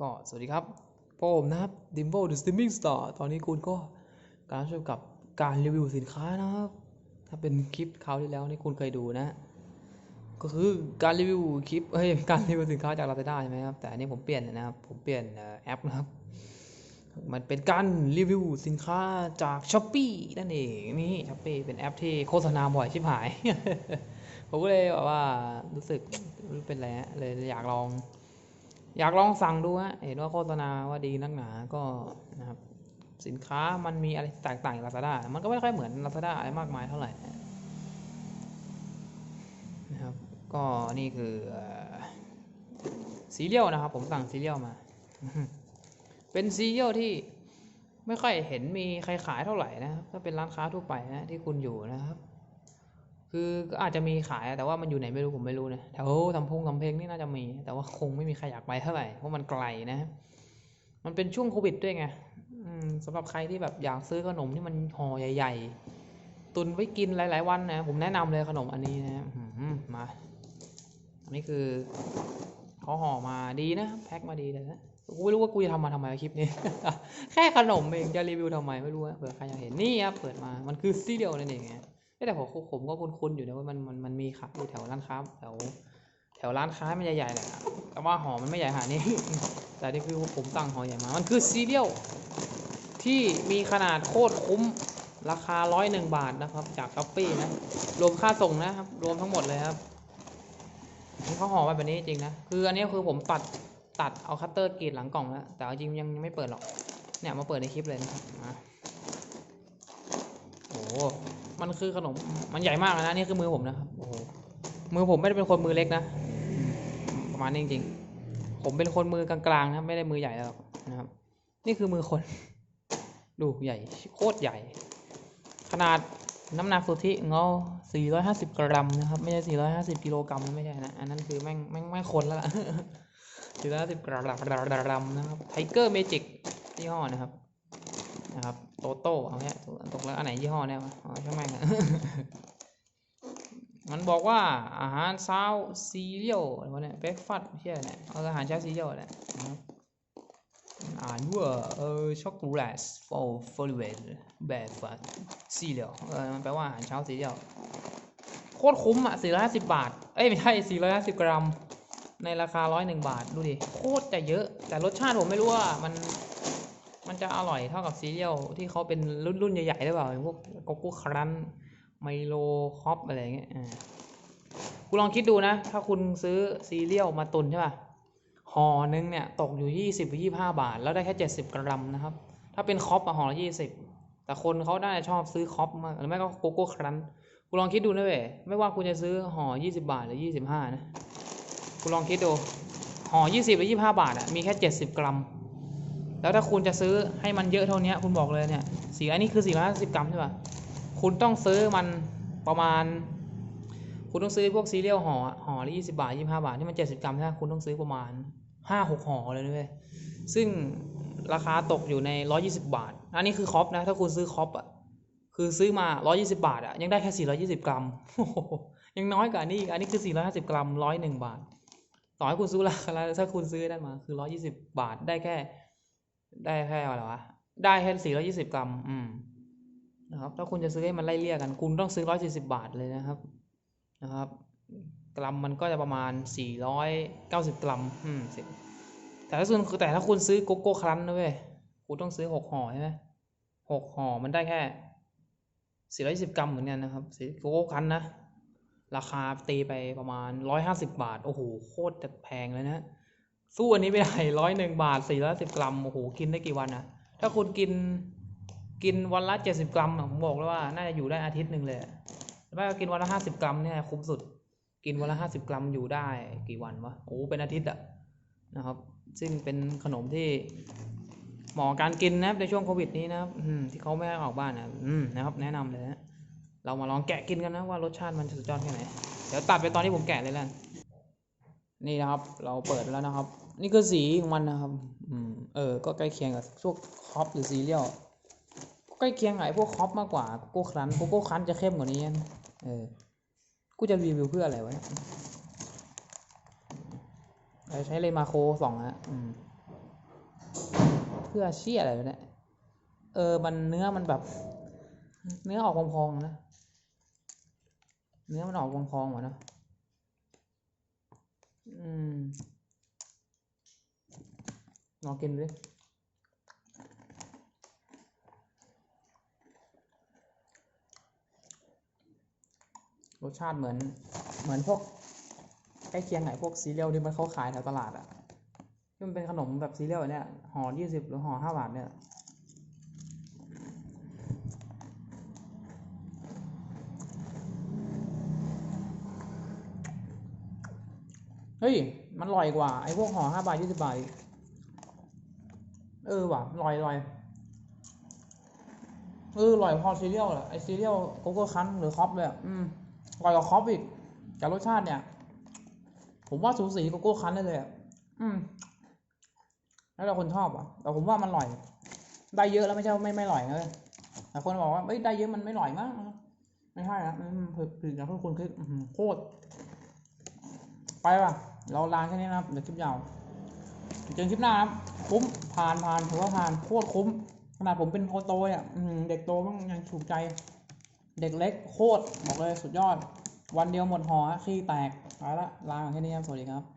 ก็สวัสดีครับผมนะครับ Dimbo the Streaming Star ตอนนี้คุณก็การช่วยกับการรีวิวสินค้านะครับ ถ้าเป็นคลิปคราวที่แล้วนี่คุณเคยดูนะ ก็คือการรีวิวคลิปเฮ้ยการรีวิวสินค้าจาก Lazada ใช่ไหมครับ แต่อันนี้ผมเปลี่ยนนะครับ ผมเปลี่ยนแอปนะครับ มันเป็นการรีวิวสินค้าจาก s h อ p e e นั่นเองนี่ s h อ p e e เป็นแอปที่โฆษณาบ่อยชิบหาย ผมก็เลยแบบว่ารู้สึกรู้เป็นไรฮะเลยอยากลอง อยากลองสั่งดูฮะเห็นว่าโฆษณาว่าดีนักหนาก็นะครับสินค้ามันมีอะไรแตกต่างจาก Lazada มันก็ไม่ค่อยเหมือน Lazada อะไรมากมายเท่าไหร่นะครับก็นี่คือเอ่อซีเรียลนะครับ ผมสั่งซีเรียลมา เป็นซีเรียลที่ไม่ค่อยเห็นมีใครขายเท่าไหร่นะครับถ้าเป็นร้านค้าทั่วไปนะที่คุณอยู่นะครับ คือก็อาจจะมีขายแต่ว่ามันอยู่ไหนไม่รู้ผมไม่รู้นะแถวทำพงทำเพลงนี่น่าจะมี แต่ว่าคงไม่มีใครอยากไปเท่าไหร่เพราะมันไกลนะ มันเป็นช่วงโควิดด้วยไงสำหรับใครที่แบบอยากซื้อขนมที่มันห่อใหญ่ ๆ ตุนไว้กินหลาย ๆ วันนะผมแนะนำเลยขนมอันนี้นะมาอันนี้คือเขาห่อมาดีนะแพ็คมาดีเลยนะกูไม่รู้ว่ากูจะทำมาทำไมคลิปนี้ แค่ขนมเองจะรีวิวทำไมไม่รู้เผื่อใครอยากเห็นนี่ครับเปิดมามันคือซีเรียลนั่นเองไง แต่ผมผมก็คุ้นๆอยู่นะว่ามันมันมันมีขายอยู่แถวร้านค้าแถวแถวร้านค้ามันใหญ่ๆแหละแต่ว่าห่อมันไม่ใหญ่ขนาดนี้ แต่นี่คือผมสั่งห่อใหญ่มา มันคือซีเรียลที่มีขนาดโคตรคุ้มราคาร้อยหนึ่งบาทนะครับ จากช้อปปี้นะ รวมค่าส่งนะครับ รวมทั้งหมดเลยครับนี่เขาห่อมาแบบนี้จริงนะ คืออันนี้คือผมตัดตัดเอาคัตเตอร์กรีดหลังกล่องแล้ว แต่เอาจริงยังยังไม่เปิดหรอก เนี่ยมาเปิดในคลิปเลยนะครับ โห มันคือขนม มันใหญ่มากนะนี่คือมือผมนะครับโอ้โห มือผมไม่ได้เป็นคนมือเล็กนะ ประมาณนี้จริงๆ ผมเป็นคนมือกลางๆนะไม่ได้มือใหญ่แล้วนะครับ นี่คือมือคน ดูใหญ่ โคตรใหญ่ ขนาดน้ำหนักสุทธิเงา450 กรัมนะครับ ไม่ใช่ 450 กิโลกรัมไม่ใช่นะ อันนั้นคือแม่งแม่งแม่งคนแล้วล่ะ450กรัมนะครับ ไทเกอร์เมจิกยี่ห้อนะครับ นะครับโตโต้เอาเนี้ยตกแล้วอันไหนยี่ห้อเนี้ยอ๋อช่างแม่งอะมันบอกว่าอาหารเช้าซีเรียลอะไรวะเนี่ยเบรกฟาสต์ไม่ใช่เนี่ยเอาอาหารเช้าซีเรียลแหละนะครับอ่านว่าเออช็อกโกแลต for for w e t แบบฟาสซีเรียลเออมันแปลว่าอาหารเช้าซีเรียลโคตรคุ้มอะ450 บาท เอ้ยไม่ใช่450 กรัม ในราคา 101 บาท ดูดิ โคตรจะเยอะ แต่รสชาติผมไม่รู้ว่ามัน มันจะอร่อยเท่ากับซีเรียลที่เขาเป็นรุ่นรุ่นใหญ่ๆหรือเปล่าอย่างพวกโกโก้ครันไมโลคอปอะไรอย่างเงี้ยอ่าคุณลองคิดดูนะ ถ้าคุณซื้อซีเรียลมาตุนใช่ป่ะห่อนึงเนี่ยตกอยู่ยี่สิบยี่ห้าบาท แล้วได้แค่เจ็ดสิบกรัมนะครับ ถ้าเป็นคอปอะห่อละยี่สิบแต่คนเขาได้ชอบซื้อคอปมากหรือไม่ก็โกโก้ครันคุณลองคิดดูนะเว้ยไม่ว่าคุณจะซื้อห่อยี่สิบาทหรือยี่สิบห้านะคุณลองคิดดูห่อยี่สิบหรือยี่ห้าบาทอะมีแค่เจ็ดสิบกรัม แล้วถ้าคุณจะซื้อให้มันเยอะเท่านี้คุณบอกเลยเนี่ยสี่อันนี้คือ450กรัมใช่ป่ะคุณต้องซื้อมันประมาณ คุณต้องซื้อพวกซีเรียลห่อห่อละ20บาท25บาทที่มัน70กรัมใช่ไหมคุณต้องซื้อประมาณ5-6ห่อเลยนะเว้ยซึ่งราคาตกอยู่ใน120บาท อันนี้คือคอปนะ ถ้าคุณซื้อคอปอะคือซื้อมา120บาทอะยังได้แค่420กรัมโอ้โหยังน้อยกว่านี้อีกอันนี้คือ450กรัม101บาท ต่อให้คุณซื้อราคาถ้าคุณซื้อได้มา คือ120บาทได้แค่ ได้แค่อะไรวะ ได้แค่สี่ร้อยี่สิบกรัม อืม นะครับ ถ้าคุณจะซื้อให้มันไล่เลี่ยกัน คุณต้องซื้อร้อยสี่สิบาทเลยนะครับ นะครับ กรัมมันก็จะประมาณสี่ร้อยเก้าสิบกรัม อืมสิแต่ถ้าคุณแต่ถ้าคุณซื้อโกโก้ครันนะเว้ย คุณต้องซื้อหกห่อใช่ไหมหกห่อมันได้แค่สี่ร้อยสิบกรัมเหมือนกันนะครับสีโกโก้ครันนะ ราคาตีไปประมาณร้อยห้าสิบาท โอ้โห โคตรจะแพงเลยนะ สู้อันนี้ไม่ได้ร้อยหนึ่งบาทสี่ร้อยสิบกรัมโอ้โหกินได้กี่วันอะถ้าคุณกินกินวันละเจ็ดสิบกรัมผมบอกเลยว่าน่าจะอยู่ได้อาทิตย์หนึ่งเลยอะแต่ว่ากินวันละห้าสิบกรัมเนี่ยคุ้มสุด กินวันละห้าสิบกรัมอยู่ได้กี่วันวะโอ้เป็นอาทิตย์อะนะครับ ซึ่งเป็นขนมที่เหมาะกับการกินนะครับในช่วงโควิดนี้นะครับที่เขาไม่ให้ออกบ้านนะนะครับ แนะนำเลยนะเรามาลองแกะกินกันนะว่ารสชาติมันจะสุดยอดแค่ไหนเดี๋ยวตัดไปตอนที่ผมแกะเลยแล้ว นี่นะครับ เราเปิดแล้วนะครับ นี่คือสีของมันนะครับ อืมเออ ก็ใกล้เคียงกับพวกคอปหรือซีเรียลใกล้เคียงไอ้พวกคอปมากกว่าโกโก้ครันโกโก้ครันจะเข้มกว่านี้นะเออ กูจะรีวิวเพื่ออะไรวะเนี่ยเราใช้เลมาโคสองฮะอืมเพื่อเชี่ยอะไรวะเนี่ย เออ มันเนื้อมันแบบ เนื้อออกพองๆนะ เนื้อมันออกพองๆว่ะนะ อืมลองกินดูดิรสชาติเหมือน เหมือนพวกใกล้เคียงไงพวกซีเรียลที่มันเขาขายแถวตลาดอะที่มันเป็นขนมแบบซีเรียลเนี่ยห่อยี่สิบหรือห่อห้าบาทเนี่ย ฮ้ย มันอร่อยกว่า ไอ้พวกห่อห้าบาทยี่สิบบาท เออว่ะอร่อยอร่อยเอออร่อยพอซีเรียลแหละไอซีเรียลโกโก้คันหรือคอปเลยอะอืมอร่อยกว่าคอปอีกแต่รสชาติเนี่ย ผมว่าสูสีโกโก้คันได้เลยอะอืม แล้วแต่คนชอบอะ แต่ผมว่ามันอร่อย ได้เยอะแล้วไม่ใช่ไม่ไม่อร่อยเลยแต่คนบอกว่าเอ้ยได้เยอะมันไม่อร่อยมั้งไม่ใช่นะอืมผึดผึดอย่างที่คุณคิดอื้อหือโคตรไปป่ะ เราลาแค่นี้นะครับเดี๋ยวคลิปยาวเจอคลิปหน้าครับคุ้มผ่านผ่านถือว่าผ่านโคตรคุ้ม ขนาดผมเป็นโคโตอะเด็กโตมันยังถูกใจ เด็กเล็กโคตรบอกเลยสุดยอด วันเดียวหมดหอขี้แตกไปละลาแค่นี้ครับสวัสดีครับ